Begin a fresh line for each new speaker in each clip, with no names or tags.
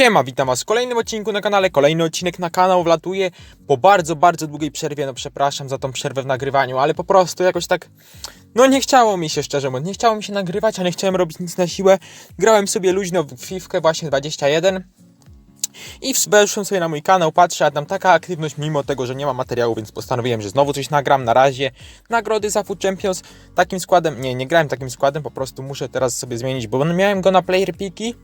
Siema, witam was w kolejnym odcinku na kanale. Kolejny odcinek na kanał wlatuje po bardzo, bardzo długiej przerwie. No przepraszam za tą przerwę w nagrywaniu, ale po prostu jakoś tak. No nie chciało mi się szczerze mówiąc, nie chciało mi się nagrywać, a nie chciałem robić nic na siłę. Grałem sobie luźno w FIFA właśnie 21. I weszłem sobie na mój kanał, patrzę, a tam taka aktywność mimo tego, że nie ma materiału, więc postanowiłem, że znowu coś nagram. Na razie nagrody za Food Champions takim składem, nie, nie grałem takim składem, po prostu muszę teraz sobie zmienić, bo miałem go na player piki.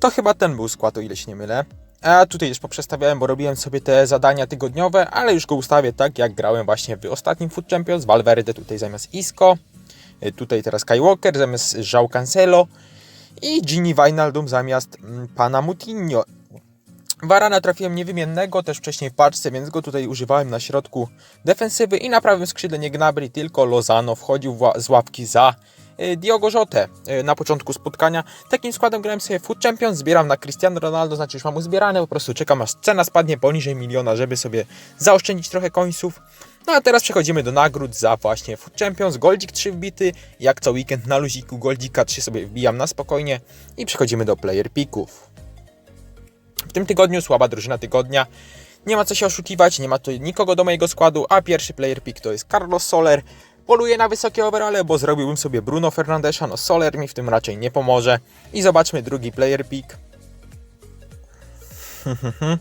To chyba ten był skład, o ile się nie mylę. A tutaj już poprzestawiałem, bo robiłem sobie te zadania tygodniowe, ale już go ustawię tak, jak grałem właśnie w ostatnim Food Champions. Valverde tutaj zamiast Isco, y, tutaj teraz Skywalker zamiast João Cancelo i Gini Wijnaldum zamiast mm, pana Mutinho. Varana trafiłem niewymiennego, też wcześniej w paczce, więc go tutaj używałem na środku defensywy i na prawym skrzydle nie Gnabry, tylko Lozano wchodził z łapki za Diogo Jotę y, na początku spotkania. Takim składem grałem sobie Food Champions, zbieram na Cristiano Ronaldo, znaczy już mam uzbierane, po prostu czekam aż cena spadnie poniżej miliona, żeby sobie zaoszczędzić trochę końców. No a teraz przechodzimy do nagród za właśnie Food Champions. Goldzik 3 wbity, jak co weekend na luziku Goldzika 3 sobie wbijam na spokojnie i przechodzimy do player picków. W tym tygodniu słaba drużyna tygodnia. Nie ma co się oszukiwać, nie ma tu nikogo do mojego składu, a pierwszy player pick to jest Carlos Soler. Poluję na wysokie overale, bo zrobiłbym sobie Bruno Fernandesza, no Soler mi w tym raczej nie pomoże. I zobaczmy drugi player pick.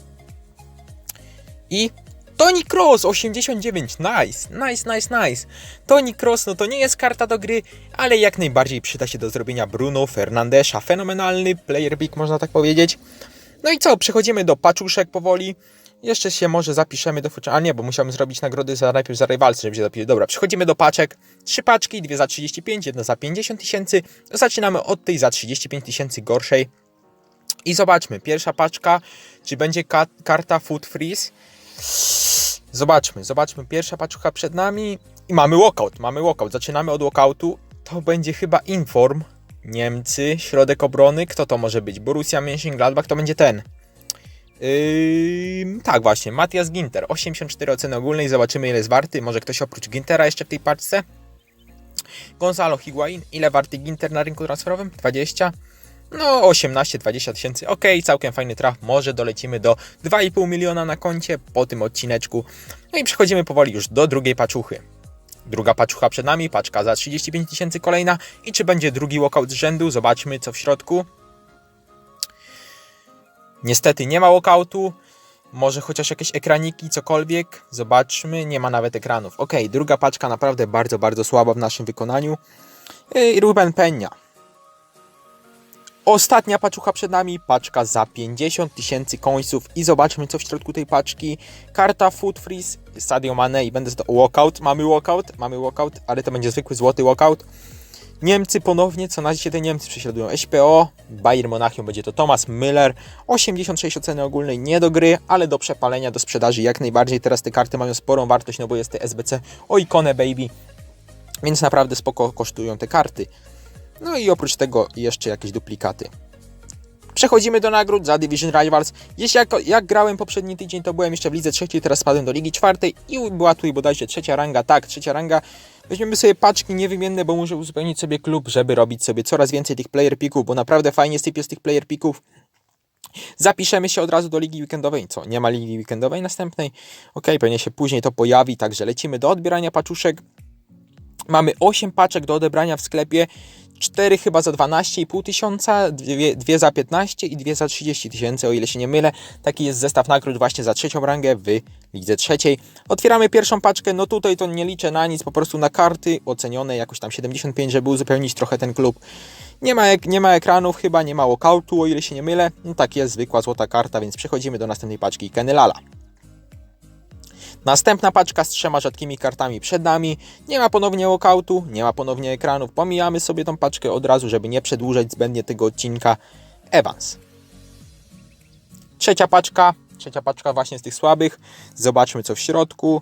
I Tony Cross 89, nice, nice, nice, nice. Tony Cross, no to nie jest karta do gry, ale jak najbardziej przyda się do zrobienia Bruno Fernandesza. Fenomenalny player pick, można tak powiedzieć. No i co, przechodzimy do paczuszek powoli. Jeszcze się może zapiszemy do futra. A nie, bo musiałem zrobić nagrody za, najpierw za rywalce, żeby się zapisać. Dobra, przechodzimy do paczek. Trzy paczki, dwie za 35, jedna za 50 tysięcy. Zaczynamy od tej za 35 tysięcy gorszej. I zobaczmy, pierwsza paczka, czy będzie ka- karta Food Freeze. Zobaczmy, zobaczmy, pierwsza paczka przed nami. I mamy walkout, mamy walkout. Zaczynamy od walkoutu. To będzie chyba Inform. Niemcy, środek obrony. Kto to może być? Borussia Mönchengladbach to będzie ten. Yy, tak właśnie, Matthias Ginter, 84 oceny ogólnej, zobaczymy ile jest warty, może ktoś oprócz Gintera jeszcze w tej paczce. Gonzalo Higuain, ile warty Ginter na rynku transferowym? 20? No 18-20 tysięcy, ok, całkiem fajny traf, może dolecimy do 2,5 miliona na koncie po tym odcineczku. No i przechodzimy powoli już do drugiej paczuchy. Druga paczucha przed nami, paczka za 35 tysięcy kolejna i czy będzie drugi walkout z rzędu, zobaczmy co w środku. Niestety nie ma walkoutu. Może chociaż jakieś ekraniki, cokolwiek. Zobaczmy, nie ma nawet ekranów. Ok, druga paczka naprawdę bardzo, bardzo słaba w naszym wykonaniu. Yy, Ruben Peña. Ostatnia paczucha przed nami, paczka za 50 tysięcy końców i zobaczmy co w środku tej paczki. Karta Food Freeze, Sadio Mane i będę to walkout. Mamy walkout, mamy walkout, ale to będzie zwykły złoty walkout. Niemcy ponownie, co na te Niemcy prześladują SPO, Bayern Monachium będzie to Thomas Müller, 86 oceny ogólnej, nie do gry, ale do przepalenia, do sprzedaży jak najbardziej. Teraz te karty mają sporą wartość, no bo jest te SBC o ikonę Baby, więc naprawdę spoko kosztują te karty. No i oprócz tego jeszcze jakieś duplikaty. Przechodzimy do nagród za Division Rivals. Jeśli jak, jak grałem poprzedni tydzień, to byłem jeszcze w lidze trzeciej, teraz spadłem do ligi czwartej i była tu i bodajże trzecia ranga. Tak, trzecia ranga. Weźmiemy sobie paczki niewymienne, bo muszę uzupełnić sobie klub, żeby robić sobie coraz więcej tych player picków, bo naprawdę fajnie sypie z tych player picków. Zapiszemy się od razu do ligi weekendowej. Co? Nie ma ligi weekendowej następnej? Ok, pewnie się później to pojawi, także lecimy do odbierania paczuszek. Mamy 8 paczek do odebrania w sklepie. 4 chyba za 12,5 tysiąca, dwie, dwie za 15 i dwie za 30 tysięcy, o ile się nie mylę. Taki jest zestaw nagród właśnie za trzecią rangę w lidze trzeciej. Otwieramy pierwszą paczkę, no tutaj to nie liczę na nic, po prostu na karty ocenione jakoś tam 75, żeby uzupełnić trochę ten klub. Nie ma, nie ma ekranów, chyba nie ma walkoutu, o ile się nie mylę. No tak jest, zwykła złota karta, więc przechodzimy do następnej paczki Kenelala. Następna paczka z trzema rzadkimi kartami przed nami. Nie ma ponownie walkoutu, nie ma ponownie ekranów. Pomijamy sobie tą paczkę od razu, żeby nie przedłużać zbędnie tego odcinka. Evans. Trzecia paczka, trzecia paczka właśnie z tych słabych. Zobaczmy co w środku.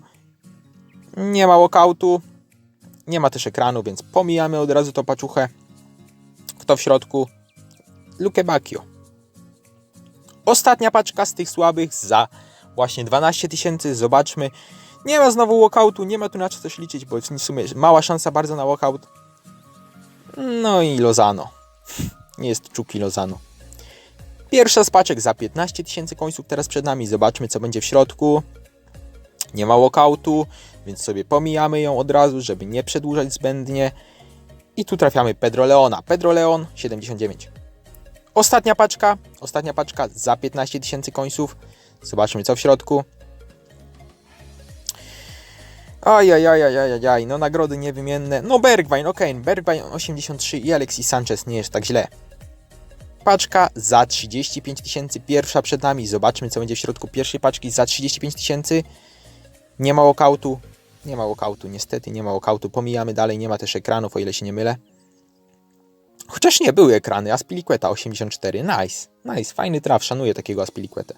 Nie ma walkoutu, nie ma też ekranu, więc pomijamy od razu tą paczuchę. Kto w środku? Luke Bacchio. Ostatnia paczka z tych słabych za właśnie 12 tysięcy. Zobaczmy. Nie ma znowu walkoutu, nie ma tu na co coś liczyć, bo w sumie mała szansa bardzo na walkout. No i Lozano. Nie jest czuki Lozano. Pierwsza z paczek za 15 tysięcy końców teraz przed nami. Zobaczmy, co będzie w środku. Nie ma walkoutu, więc sobie pomijamy ją od razu, żeby nie przedłużać zbędnie. I tu trafiamy Pedro Leona. Pedro Leon 79. Ostatnia paczka, ostatnia paczka za 15 tysięcy końców. Zobaczmy co w środku. Ajajajajajaj, no nagrody niewymienne. No Bergwijn, okej, Bergwijn 83 i Alexis Sanchez nie jest tak źle. Paczka za 35 tysięcy, pierwsza przed nami. Zobaczmy co będzie w środku pierwszej paczki za 35 tysięcy. Nie ma walkoutu, nie ma walkoutu, niestety nie ma walkoutu. Pomijamy dalej, nie ma też ekranów, o ile się nie mylę. Chociaż nie, były ekrany. Aspiliqueta 84. Nice. Nice. Fajny traf. Szanuję takiego Aspiliquetę.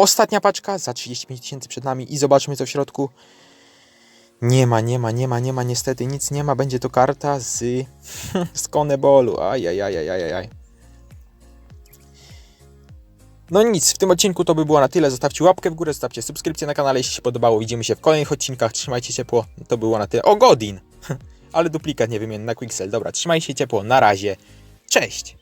Ostatnia paczka za 35 tysięcy przed nami i zobaczmy co w środku. Nie ma, nie ma, nie ma, nie ma, niestety nic nie ma. Będzie to karta z, z Conebolu. Ajajajajajaj. No nic, w tym odcinku to by było na tyle. Zostawcie łapkę w górę, zostawcie subskrypcję na kanale, jeśli się podobało. Widzimy się w kolejnych odcinkach. Trzymajcie ciepło. To było na tyle. O, Godin! Ale duplikat niewymienny na Quixel. Dobra, trzymajcie się ciepło. Na razie. Cześć!